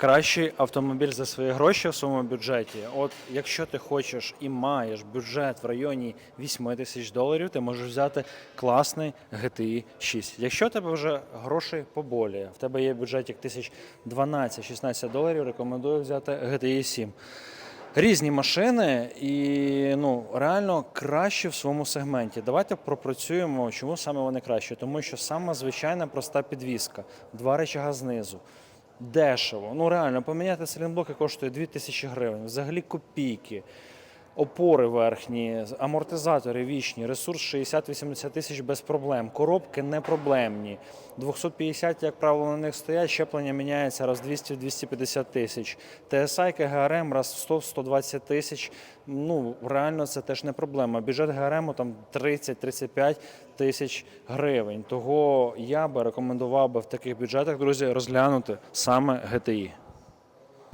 Кращий автомобіль за свої гроші в своєму бюджеті. От якщо ти хочеш і маєш бюджет в районі 8 тисяч доларів, ти можеш взяти класний GTI 6. Якщо у тебе вже грошей поболіє, в тебе є бюджетик тисяч 12-16 доларів, рекомендую взяти GTI 7. Різні машини і ну реально кращі в своєму сегменті. Давайте пропрацюємо, чому саме вони кращі. Тому що саме звичайна проста підвіска, два речага знизу. Дешево. Ну реально, поміняти сайлентблоки коштує 2000 гривень, взагалі копійки. Опори верхні, амортизатори вічні, ресурс 60-80 тисяч без проблем. Коробки не проблемні. 250, як правило, на них стоять, щеплення міняється раз 200-250 тисяч. TSI ГРМ раз в 100-120 тисяч. Ну, реально це теж не проблема. Бюджет ГРМу там 30-35 тисяч гривень. Того я би рекомендував би в таких бюджетах, друзі, розглянути саме GTI.